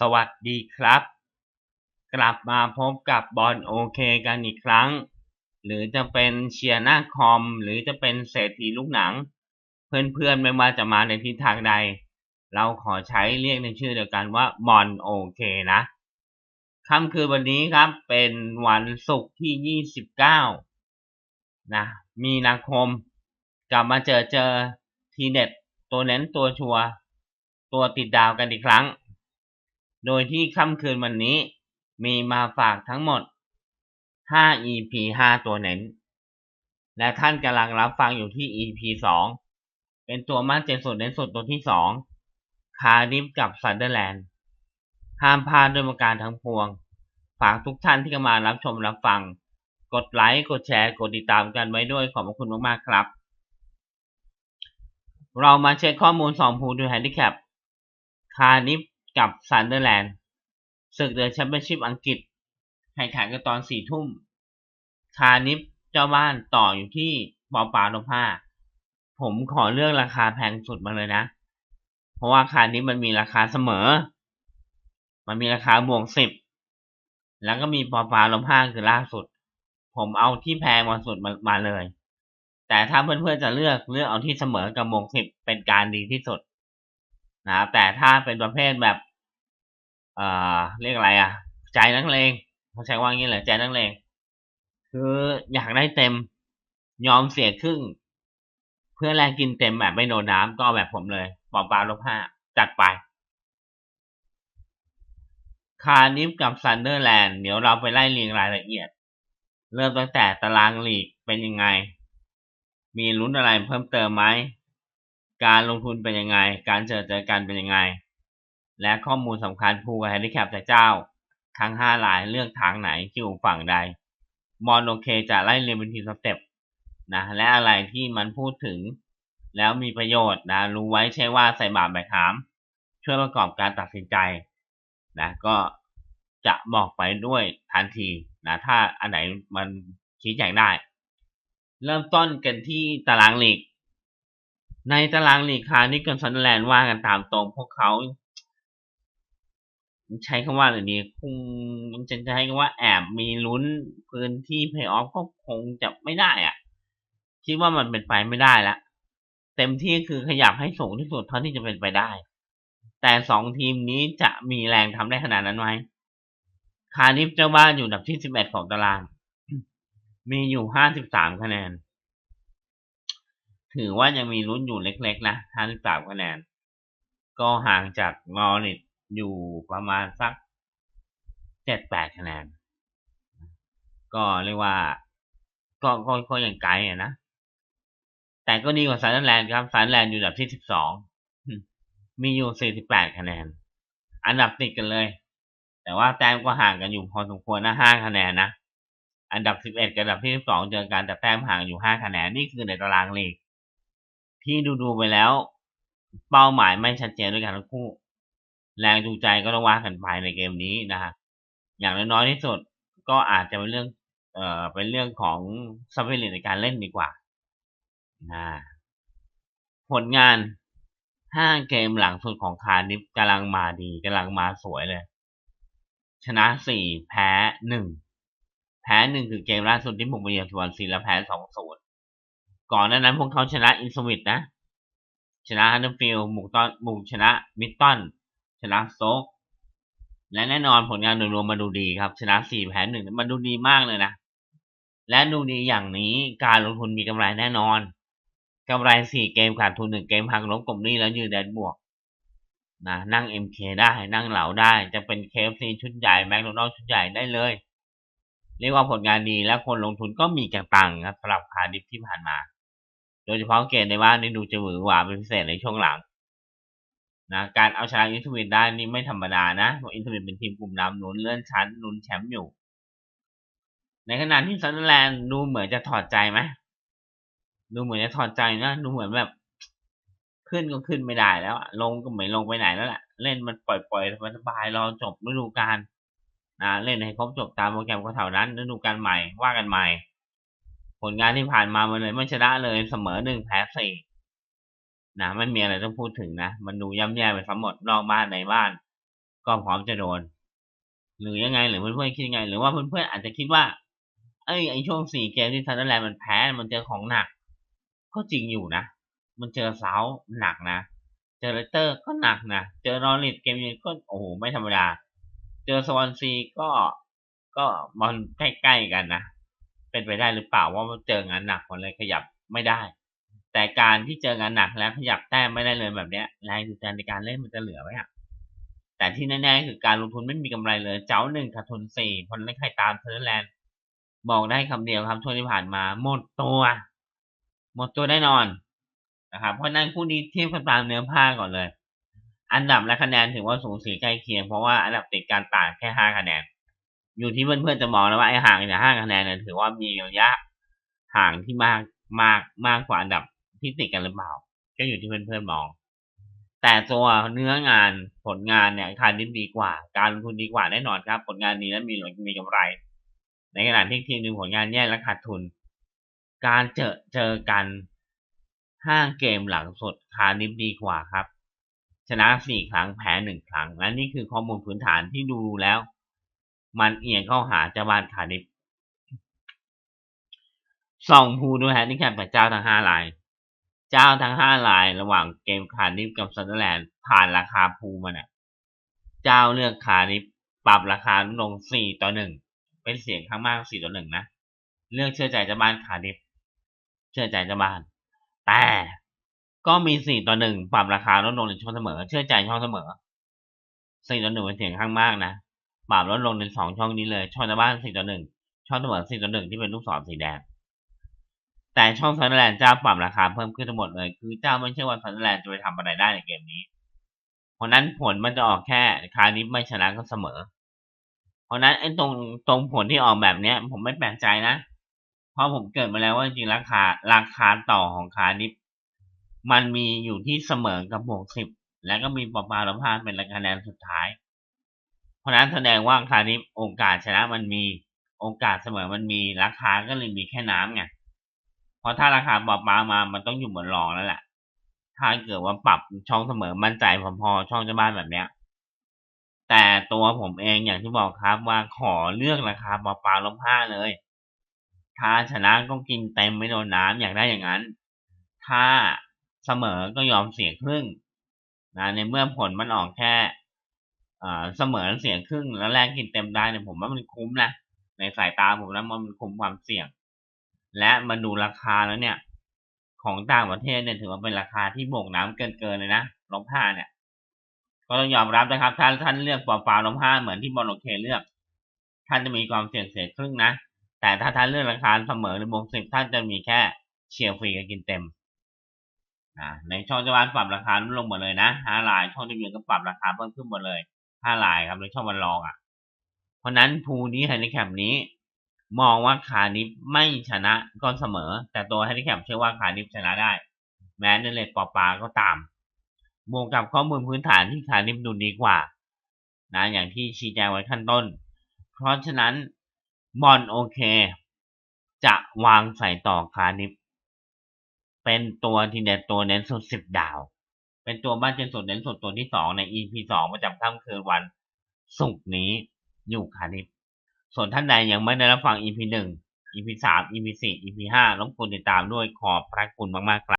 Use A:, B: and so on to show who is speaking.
A: สวัสดีครับ กลับมาพบกับบอลโอเคกันอีกครั้ง หรือจะเป็นเชียร์หน้าคอม หรือจะเป็นเศรษฐีลูกหนัง เพื่อนๆไม่ว่าจะมาในทิศทางใด เราขอใช้เรียกในชื่อเดียวกันว่าบอลโอเคนะค่ำคืนวันนี้ครับเป็นวันศุกร์ที่ 29 นะ มีนาคม กลับมาเจอเจอทีเด็ดตัวเน้นตัวชัวตัวติดดาวกันอีกครั้ง โดยที่ค่ำคืนวันนี้มีมาฝากทั้งหมด 5 EP 5 ตัวเน้น และท่านกำลังรับฟังอยู่ที่ EP 2 เป็นตัวมั่นใจสุดเน้นสุดตัวที่ 2 คาร์ดิฟกับซันเดอร์แลนด์ ห้ามพลาดด้วยประการทั้งพวง ฝากทุกท่านที่กำลังรับชมรับฟัง กดไลค์ กดแชร์ กดติดตามกันไว้ด้วยขอบพระคุณมากๆครับ เรามาเช็คข้อมูล2ภูดูแฮนดิแคป คาร์ดิฟ กับซันเดอร์แลนด์ศึกเดือะแชมเปี้ยนชิพอังกฤษแข่งขันกันตอนสี่ทุ่ม คาร์ดิฟเจ้าบ้านต่ออยู่ที่ปอปาโลผ้าผมขอเลือกราคาแพงสุดมาเลยนะ เพราะว่าคาร์ดิฟมันมีราคาเสมอ มันมีราคาบวกสิบ แล้วก็มีปอปาโลผ้าคือล่าสุด ผมเอาที่แพงมาสุดมามาเลย แต่ถ้าเพื่อนๆจะเลือกเลือกเอาที่เสมอกับบวกสิบเป็นการดีที่สุด นะแต่ถ้าเป็นประเภทแบบ เอ่อเรียกอะไรอะ ใจนักเลงเขาใช้ว่างี้เลยใจนักเลงคืออยากได้เต็มยอมเสียครึ่ง เพื่อแลกกินเต็มแบบไม่โดนน้ำก็แบบผมเลยปอปลาลบห้าจัดไป คาร์นิฟกับซันเดอร์แลนด์เดี๋ยวเราไปไล่เรียงรายละเอียด เริ่มตั้งแต่ตารางลีกเป็นยังไง มีลุ้นอะไรเพิ่มเติมไหม การลงทุนเป็นยังไง การเจอเจอกันเป็นยังไง และข้อมูลสำคัญภูกับแฮนดิแคปจากเจ้า ทั้งห้าลายเลือกทางไหนที่อยู่ฝั่งใด มอนโอเคจะไล่เรียงเป็นทีสเต็ปนะและอะไรที่มันพูดถึง แล้วมีประโยชน์นะรู้ไว้ใช่ว่าใส่บาปแบกหาม ช่วยประกอบการตัดสินใจนะก็จะบอกไปด้วยทันทีนะถ้าอันไหนมันชี้แจงได้ เริ่มต้นกันที่ตารางหลีก ในตารางลีกคานี่กับซันเดอร์แลนด์ว่ากันตามตรงพวกเขาใช้คำว่าอะไรดีคงมันจะใช้คำว่าแอบมีลุ้นพื้นที่เพย์ออฟก็คงจะไม่ได้อะคิดว่ามันเป็นไปไม่ได้ละเต็มที่คือขยับให้สูงที่สุดเท่าที่จะเป็นไปได้ แต่สองทีมนี้จะมีแรงทำได้ขนาดนั้นไหมคาริฟเจ้าบ้านอยู่อันดับที่สิบเอ็ดของตาราง มีอยู่ห้าสิบสามคะแนน ถือว่ายังมีลุ้นอยู่เล็กๆนะห้าสิบสามคะแนน ก็ห่างจากนอริทอยู่ประมาณสักเจ็ดแปดคะแนน ก็เรียกว่า ก็ก็ก็ยังไกลอะนะ แต่ก็ดีกว่าซันแลนด์ครับซันแลนด์อยู่อันดับที่สิบสองมีอยู่สี่สิบแปดคะแนน อันดับติดกันเลย แต่ว่าแต้มก็ห่างกันอยู่พอสมควรนะห้าคะแนนนะอันดับสิบเอ็ดกับอันดับที่สิบสองเจอกันแต่แต้มห่างอยู่ห้าคะแนน นี่คือในตารางลีก ที่ดูดูไปแล้ว เป้าหมายไม่ชัดเจนด้วยกันทั้งคู่ แรงจูงใจก็ต้องว่ากันไปในเกมนี้นะฮะอย่างน้อยที่สุดก็อาจจะเป็นเรื่อง เอ่อเป็นเรื่องของสปิริตในการเล่นดีกว่านะผลงานห้าเกมหลังสุดของคาร์ดิฟกำลังมาดีกำลังมาสวยเลย ชนะสี่แพ้หนึ่งแพ้หนึ่งคือเกมล่าสุดที่บุกไปเยือนสวนซีและแพ้สองศูนย์ ก่อนหน้านั้นพวกเขาชนะอินสวิตนะ ชนะฮันเดอร์ฟิลด์บุกตอนบุกชนะมิตตันชนะโซกและแน่นอนผลงานโดยรวมมาดูดีครับ ชนะสี่แพ้หนึ่งมันดูดีมากเลยนะ และดูดีอย่างนี้การลงทุนมีกำไรแน่นอนกำไรสี่เกมขาดทุนหนึ่งเกมหักลบกลมนี้แล้วยืนแดนบวกนะนั่ง MK ได้นั่งเหลาได้ จะเป็น KFC ชุดใหญ่แมคโดนัลชุดใหญ่ได้เลย เรียกว่าผลงานดีและคนลงทุนก็มีกางตังครับสำหรับคาดิฟที่ผ่านมา โดยเฉพาะเกมในบ้านนี่ดูจะหวือหวาเป็นพิเศษในช่วงหลังนะการเอาชนะอินทวิตได้นี่ไม่ธรรมดานะเพราะอินทวิตเป็นทีมกลุ่มนำนุนเลื่อนชั้นนุนแชมป์อยู่ ในขณะที่ซันเดอร์แลนด์ดูเหมือนจะถอดใจไหมดูเหมือนจะถอดใจนะดูเหมือนแบบ ขึ้นก็ขึ้นไม่ได้แล้วลงก็ไม่ลงไปไหนแล้วแหละเล่นมันปล่อยๆสบายๆรอจบฤดูกาลนะเล่นให้ครบจบตามโปรแกรมก็เท่านั้นฤดูกาลใหม่ว่ากันใหม่ ผลงานที่ผ่านมามันเลยไม่ชนะเลยเสมอหนึ่งแพ้สี่นะไม่มีอะไรต้องพูดถึงนะ มันดูย่ำแย่ไปทั้งหมดนอกบ้านในบ้าน ก็พร้อมจะโดน หรือยังไงหรือเพื่อนๆคิดยังไง หรือว่าเพื่อนๆอาจจะคิดว่า เอ้ยไอช่วงสี่เกมที่ซันเดอร์แลนด์มันแพ้มันเจอของหนัก ก็จริงอยู่นะ มันเจอเซาหนักนะเจอเลสเตอร์ก็หนักนะเจอนอริทเกมเย็นก็โอ้โหไม่ธรรมดา เจอสวอนซีก็ก็มันใกล้ๆกันนะ เป็นไปได้หรือเปล่าว่าเจองานหนักมันเลยขยับไม่ได้ แต่การที่เจองานหนักแล้วขยับแต้มไม่ได้เลยแบบเนี้ยแรงจูงใจในการเล่นมันจะเหลือไหมอะแต่ที่แน่ๆคือการลงทุนไม่มีกำไรเลยเจ้าหนึ่งขาดทุนสี่คนเล่นใครตามเทอร์แลนด์บอกได้คำเดียวครับช่วงที่ผ่านมาหมดตัวหมดตัวแน่นอนนะครับเพราะนั้นคู่นี้เทียบกันตามเนื้อผ้าก่อนเลย อันดับและคะแนนถือว่าสูงสีใกล้เคียงเพราะว่าอันดับติดการต่างแค่ห้าคะแนน อยู่ที่เพื่อนๆจะมองนะว่าไอ้ห่างจากห้าคะแนนเนี่ยถือว่ามีระยะห่างที่มากมากมากกว่าอันดับที่ติดกันหรือเปล่า ก็อยู่ที่เพื่อนๆมอง แต่ตัวเนื้องานผลงานเนี่ยคาร์ดิฟดีกว่า การลงทุนดีกว่าแน่นอนครับ ผลงานดีและมีมีกำไร ในขณะที่ทีมหนึ่งผลงานแย่และขาดทุน การเจอเจอกันห้าเกมหลังสุดคาร์ดิฟดีกว่าครับ ชนะสี่ครั้งแพ้หนึ่งครั้งและนี่คือข้อมูลพื้นฐานที่ดูแล้ว มันเอียงเข้าหาเจ้าบ้านคาดิฟส่องภูดูแฮนดิแคปกับเจ้าทั้งห้าราย เจ้าทั้งห้ารายระหว่างเกมคาดิฟกับซันเดอร์แลนด์ผ่านราคาภูมาเนี่ยเจ้าเลือกคาดิฟปรับราคาลงสี่ต่อหนึ่งเป็นเสียงข้างมากสี่ต่อหนึ่งนะเลือกเชื่อใจเจ้าบ้านคาดิฟเชื่อใจเจ้าบ้าน แต่ก็มีสี่ต่อหนึ่งปรับราคาลดลงในช่องเสมอ เชื่อใจช่องเสมอสี่ต่อหนึ่งเป็นเสียงข้างมากนะ ปรับลดลงในสองช่องนี้เลย ช่องเจ้าบ้านสี่ต่อหนึ่งช่องเสมอสี่ต่อหนึ่งที่เป็นลูกศรสีแดง แต่ช่องซันเดอร์แลนด์เจ้าปรับราคาเพิ่มขึ้นทั้งหมดเลย คือเจ้าไม่เชื่อว่าซันเดอร์แลนด์จะไปทำอะไรได้ในเกมนี้ เพราะนั้นผลมันจะออกแค่คาร์ดิฟไม่ชนะก็เสมอ เพราะนั้นไอ้ตรงตรงผลที่ออกแบบเนี้ย ผมไม่แปลกใจนะเพราะผมเกิดมาแล้วว่าจริงราคาราคาต่อของคาร์ดิฟมันมีอยู่ที่เสมอกับบวกสิบแล้วก็มีปปาลพาเป็นคะแนนสุดท้าย เพราะนั้นแสดงว่าคาร์ดิฟโอกาสชนะมันมีโอกาสเสมอมันมีราคาก็เลยมีแค่น้ำไงเพราะถ้าราคาปปามามันต้องอยู่บนรองแล้วแหละถ้าเกิดว่าปรับช่องเสมอมั่นใจพอๆช่องเจ้าบ้านแบบเนี้ย แต่ตัวผมเองอย่างที่บอกครับว่าขอเลือกราคาปปาลบห้าเลย ถ้าชนะก็กินเต็มไม่โดนน้ำอยากได้อย่างนั้น ถ้าเสมอก็ยอมเสียครึ่งนะในเมื่อผลมันออกแค่ เสมอเสียงครึ่งแล้วแลกกินเต็มได้เนี่ยผมว่ามันคุ้มนะในสายตาผมแล้วมันคุ้มความเสี่ยง และมาดูราคาแล้วเนี่ย ของต่างประเทศเนี่ยถือว่าเป็นราคาที่บวกน้ำเกินเกินเลยนะลบห้าเนี่ย ก็ต้องยอมรับนะครับถ้าท่านเลือกเปล่าลบห้าเหมือนที่บอลโอเคเลือก ท่านจะมีความเสี่ยงเสียครึ่งนะ แต่ถ้าท่านเลือกราคาเสมอหรือบวกสิบท่านจะมีแค่เชียร์ฟรีกับกินเต็มในช่องจ้าบ้านปรับราคาลดลงหมดเลยนะห้าลายช่องที่เบีก็ปรับราคาเพิ่มขึ้นหมดเลย ห้าลายครับในช่องวันรองอะ เพราะนั้นภูนี้ไฮนิแคปนี้ มองว่าคานิฟไม่ชนะก็เสมอ แต่ตัวไฮนิแคปเชื่อว่าคานิฟชนะได้ แม้ในเลทปอปาก็ตามบวกกับข้อมูลพื้นฐานที่คานิฟดูดีกว่า นะ อย่างที่ชี้แจงไว้ขั้นต้น เพราะฉะนั้นบอลโอเค จะวางใส่ต่อคานิฟเป็นตัวทีเด็ดตัวเน้นสุดสิบดาว เป็นตัวบ้านเจนสุดเน้นสุดตัวที่สองใน EP สองประจำค่ำคืนวันศุกร์นี้อยู่คานิปส่วนท่านใดยังไม่ได้รับฟัง EP หนึ่ง EP สาม EP สี่ EP ห้ารบกวนติดตามด้วยขอบพระคุณมากๆครับ